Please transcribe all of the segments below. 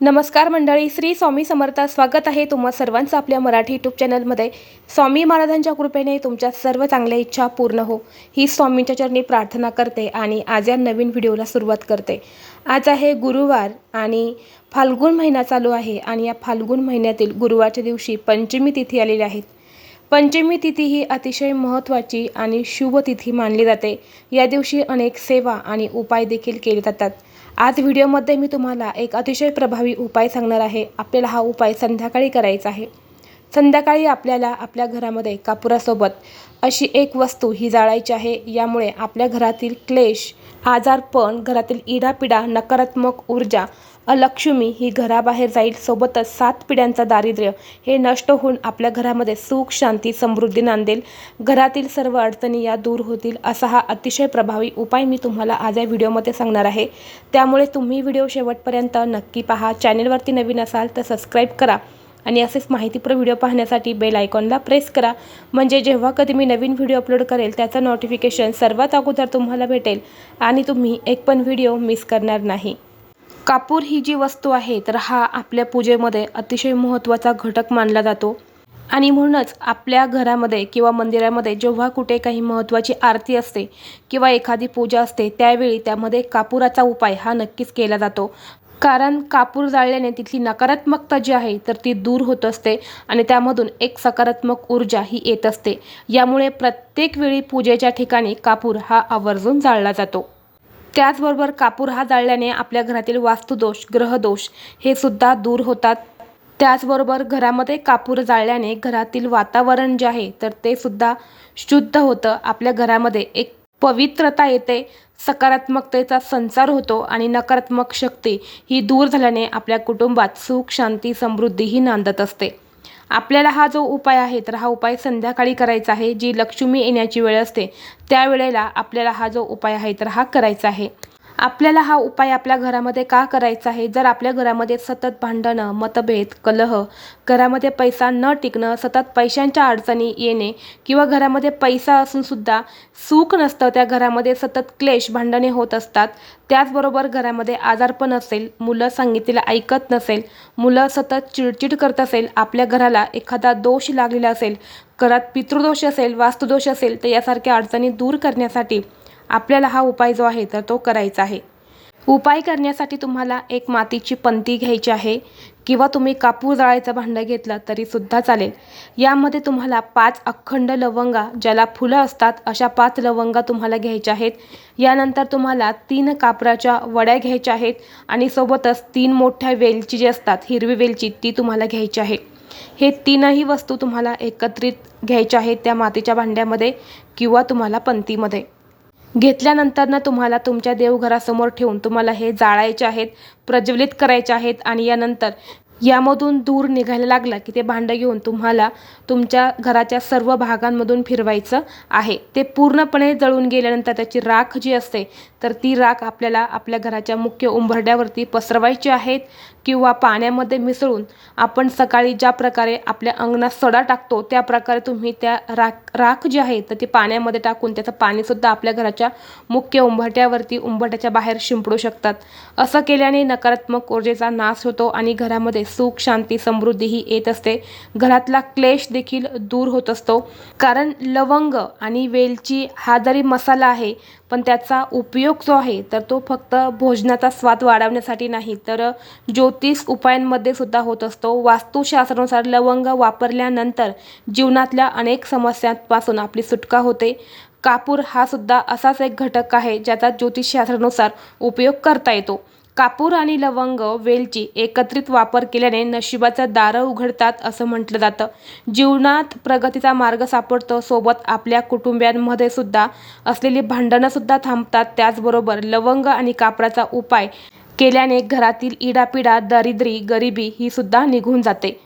नमस्कार मंडळी श्री स्वामी समर्थ स्वागत आहे तुम्हा सर्वांचं आपल्या मराठी यूट्यूब चॅनलमध्ये स्वामी महाराजांच्या कृपेने तुमच्या सर्व चांगल्या इच्छा पूर्ण हो. ही स्वामींच्या चरणी प्रार्थना करते आणि आज या नवीन व्हिडिओला सुरुवात करते. आज आहे गुरुवार आणि फाल्गुन महिना चालू आहे आणि या फाल्गुन महिन्यातील गुरुवारच्या दिवशी पंचमी तिथी आलेली आहेत पंचमी तिथी ही अतिशय महत्त्वाची आणि शुभ तिथी मानली जाते. या दिवशी अनेक सेवा आणि उपाय देखील केले जातात. आज व्हिडिओमध्ये मी तुम्हाला एक अतिशय प्रभावी उपाय सांगणार आहे. आपल्याला हा उपाय संध्याकाळी करायचा आहे. संध्याकाळी आपल्याला आपल्या घरामध्ये कापुरासोबत अशी एक वस्तू ही जाळायची आहे. यामुळे आपल्या घरातील क्लेश आजारपण घरातील इडापिडा नकारात्मक ऊर्जा अलक्ष्मी ही घराबाहेर जाईल सोबतच सात पिढ्यांचा दारिद्र्य हे नष्ट होऊन आपल्या घरामध्ये सुख शांती समृद्धी नांदेल. घरातील सर्व अडचणी या दूर होतील असा हा अतिशय प्रभावी उपाय मी तुम्हाला आज या व्हिडिओमध्ये सांगणार आहे. त्यामुळे तुम्ही व्हिडिओ शेवटपर्यंत नक्की पहा. चॅनेलवरती नवीन असाल तर सबस्क्राईब करा आणि असेच माहितीपूर्ण व्हिडिओ पाहण्यासाठी बेल आयकॉनला प्रेस करा. म्हणजे जेव्हा कधी मी नवीन व्हिडिओ अपलोड करेल त्याचं नोटिफिकेशन सर्वात अगोदर तुम्हाला भेटेल आणि तुम्ही एक पण व्हिडिओ मिस करणार नाही. कापूर ही जी वस्तू आहे तर हा आपल्या पूजेमध्ये अतिशय महत्त्वाचा घटक मानला जातो. आणि म्हणूनच आपल्या घरामध्ये किंवा मंदिरामध्ये जेव्हा कुठे काही महत्त्वाची आरती असते किंवा एखादी पूजा असते त्यावेळी त्यामध्ये कापुराचा उपाय हा नक्कीच केला जातो. कारण कापूर जाळल्याने तिथली नकारात्मकता जी आहे तर ती दूर होत असते आणि त्यामधून एक सकारात्मक ऊर्जा ही येत असते. यामुळे प्रत्येक वेळी पूजेच्या ठिकाणी कापूर हा आवर्जून जाळला जातो. त्याचबरोबर कापूर हा जाळल्याने आपल्या घरातील वास्तुदोष ग्रहदोष हे सुद्धा दूर होतात. त्याचबरोबर घरामध्ये कापूर जाळल्याने घरातील वातावरण जे आहे तर ते सुद्धा शुद्ध होतं. आपल्या घरामध्ये एक पवित्रता येते सकारात्मकतेचा संचार होतो आणि नकारात्मक शक्ती ही दूर झाल्याने आपल्या कुटुंबात सुख शांती समृद्धी ही नांदत असते. आपल्याला हा जो उपाय आहे तर हा उपाय संध्याकाळी करायचा आहे. जी लक्ष्मी येण्याची वेळ असते त्यावेळेला आपल्याला हा जो उपाय आहे तर हा करायचा आहे. आपल्याला हा उपाय आपल्या घरामध्ये का करायचा आहे? जर आपल्या घरामध्ये सतत भांडणं मतभेद कलह घरामध्ये पैसा न टिकणं सतत पैशांच्या अडचणी येणे किंवा घरामध्ये पैसा असूनसुद्धा सुख नसतं त्या घरामध्ये सतत क्लेश भांडणे होत असतात. त्याचबरोबर घरामध्ये आजारपण असेल मुलं सांगितलेलं ऐकत नसेल मुलं सतत चिडचिड करत असेल आपल्या घराला एखादा दोष लागलेला असेल घरात पितृदोष असेल वास्तुदोष असेल तर यासारख्या अडचणी दूर करण्यासाठी आपल्याला हा उपाय जो आहे तर तो करायचा आहे. उपाय करण्यासाठी तुम्हाला एक मातीची पंती घ्यायची आहे किंवा तुम्ही कापूर जाळायचं भांडं घेतलं तरीसुद्धा चालेल. यामध्ये तुम्हाला पाच अखंड लवंगा ज्याला फुलं असतात अशा पाच लवंगा तुम्हाला घ्यायच्या आहेत. यानंतर तुम्हाला तीन कापराच्या वड्या घ्यायच्या आहेत आणि सोबतच तीन मोठ्या वेलची जी असतात हिरवी वेलची ती तुम्हाला घ्यायची आहे. हे तीनही वस्तू तुम्हाला एकत्रित घ्यायच्या आहेत त्या मातीच्या भांड्यामध्ये किंवा तुम्हाला पंतीमध्ये घेतल्यानंतरनं तुम्हाला तुमच्या देवघरासमोर ठेवून तुम्हाला हे जाळायचे आहेत प्रज्वलित करायचे आहेत आणि यानंतर यामधून दूर निघायला लागला की ते भांडं घेऊन तुम्हाला तुमच्या घराच्या सर्व भागांमधून फिरवायचं आहे. ते पूर्णपणे जळून गेल्यानंतर त्याची राख जी असते तर ती राख आपल्याला आपल्या घराच्या मुख्य उंबरड्यावरती पसरवायची आहेत. किंवा पाण्यामध्ये मिसळून आपण सकाळी ज्या प्रकारे आपल्या अंगणात सडा टाकतो त्या प्रकारे तुम्ही त्या राख राख जी आहे तर ती पाण्यामध्ये टाकून त्याचं पाणीसुद्धा आपल्या घराच्या मुख्य उंबरट्यावरती उंबरट्याच्या बाहेर शिंपडू शकतात. असं केल्याने नकारात्मक ऊर्जेचा नाश होतो आणि घरामध्ये सुख शांती समृद्धीही येत असते. घरातला क्लेश देखील दूर होत असतो. कारण लवंग आणि वेलची हा जरी मसाला आहे पण त्याचा उपयोग जो आहे तर तो फक्त भोजनाचा स्वाद वाढवण्यासाठी नाही तर ज्योतिष उपायांमध्ये सुद्धा होत असतो. वास्तुशास्त्रानुसार लवंग वापरल्यानंतर जीवनातल्या अनेक समस्यांपासून आपली सुटका होते. कापूर हा सुद्धा असाच एक घटक आहे ज्याचा ज्योतिषशास्त्रानुसार उपयोग करता येतो. कापूर आणि लवंग वेलची एकत्रित वापर केल्याने नशिबाचं दारं उघडतात असं म्हटलं जातं. जीवनात प्रगतीचा मार्ग सापडतो. सोबत आपल्या कुटुंबियांमध्ये सुद्धा असलेली भांडणंसुद्धा थांबतात. त्याचबरोबर लवंग आणि कापराचा उपाय केल्याने घरातील इडापिडा दरिद्री गरिबी ही सुद्धा निघून जाते.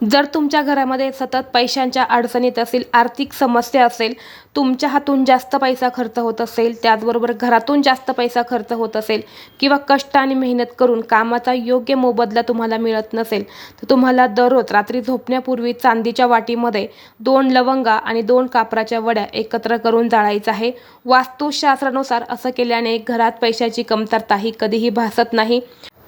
जर तुमच्या घरामध्ये सतत पैशांच्या अडचणीत असेल आर्थिक समस्या असेल तुमच्या हातून जास्त पैसा खर्च होत असेल त्याचबरोबर घरातून जास्त पैसा खर्च होत असेल किंवा कष्ट आणि मेहनत करून कामाचा योग्य मोबदला तुम्हाला मिळत नसेल तर तुम्हाला दररोज रात्री झोपण्यापूर्वी चांदीच्या वाटीमध्ये दोन लवंगा आणि दोन कापराच्या वड्या एकत्र करून जाळायचं आहे. वास्तुशास्त्रानुसार असं केल्याने घरात पैशाची कमतरता ही कधीही भासत नाही.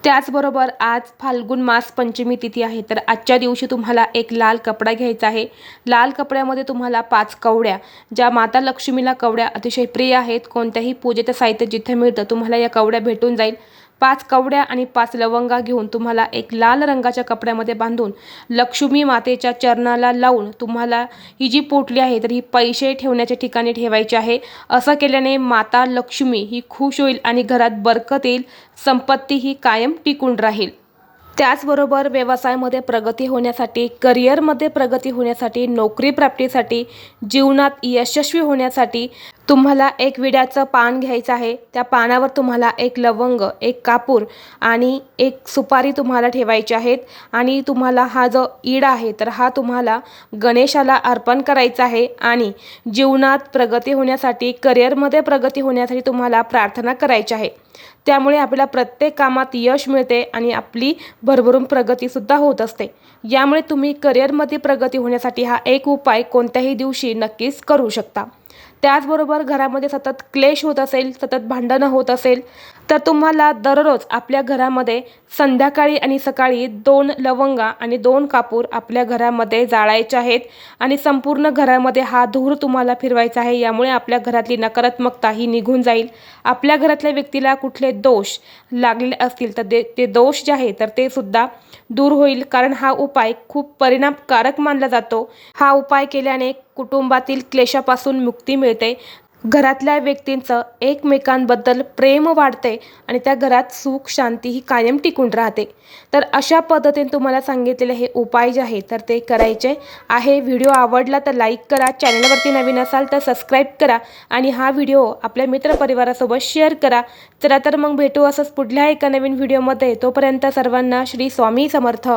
त्याचबरोबर आज फाल्गुन मास पंचमी तिथी आहे. तर आजच्या दिवशी तुम्हाला एक लाल कपडा घ्यायचा आहे. लाल कपड्यामध्ये तुम्हाला पाच कवड्या ज्या माता लक्ष्मीला कवड्या अतिशय प्रिय आहेत. कोणत्याही पूजेचं साहित्य जिथे मिळतं तुम्हाला या कवड्या भेटून जाईल. पाच कवड्या आणि पाच लवंगा घेऊन तुम्हाला एक लाल रंगाच्या कपड्यामध्ये बांधून लक्ष्मी मातेच्या चरणाला लावून तुम्हाला ही जी पोटली आहे तर ही पैसे ठेवण्याच्या ठिकाणी ठेवायची आहे. असं केल्याने माता लक्ष्मी ही खुश होईल आणि घरात बरकत येईल संपत्ती ही कायम टिकून राहील. त्याचबरोबर व्यवसायामध्ये प्रगती होण्यासाठी करिअरमध्ये प्रगती होण्यासाठी नोकरी प्राप्तीसाठी जीवनात यशस्वी होण्यासाठी तुम्हाला एक विड्याचं पान घ्यायचं आहे. त्या पानावर तुम्हाला एक लवंग एक कापूर आणि एक सुपारी तुम्हाला ठेवायची आहेत. आणि तुम्हाला हा जो ईड आहे तर हा तुम्हाला गणेशाला अर्पण करायचा आहे आणि जीवनात प्रगती होण्यासाठी करिअरमध्ये प्रगती होण्यासाठी तुम्हाला प्रार्थना करायची आहे. त्यामुळे आपल्याला प्रत्येक कामात यश मिळते आणि आपली भरभरून प्रगतीसुद्धा होत असते. यामुळे तुम्ही करिअरमध्ये प्रगती होण्यासाठी हा एक उपाय कोणत्याही दिवशी नक्कीच करू शकता. त्याचबरोबर घरामध्ये सतत क्लेश होत असेल सतत भांडणं होत असेल तर तुम्हाला दररोज आपल्या घरामध्ये संध्याकाळी आणि सकाळी दोन लवंगा आणि दोन कापूर आपल्या घरामध्ये जाळायचे आहेत आणि संपूर्ण घरामध्ये हा धूर तुम्हाला फिरवायचा आहे. यामुळे आपल्या घरातली नकारात्मकता ही निघून जाईल. आपल्या घरातल्या व्यक्तीला कुठले दोष लागले असतील तर ते ते दोष जे आहे तर ते सुद्धा दूर होईल. कारण हा उपाय खूप परिणामकारक मानला जातो. हा उपाय केल्याने कुटुंबातील क्लेशापासून मुक्ती मिळते. घरातल्या व्यक्तींचं एकमेकांबद्दल प्रेम वाढते आणि त्या घरात सुख शांती ही कायम टिकून राहते. तर अशा पद्धतीने तुम्हाला सांगितलेले हे उपाय जे आहे तर ते करायचे आहे. व्हिडिओ आवडला तर लाईक करा चॅनलवरती नवीन असाल तर सबस्क्राईब करा आणि हा व्हिडिओ आपल्या मित्रपरिवारासोबत शेअर करा. चला तर मग भेटू असंच पुढल्या एका नवीन व्हिडिओमध्ये. तोपर्यंत सर्वांना श्री स्वामी समर्थ.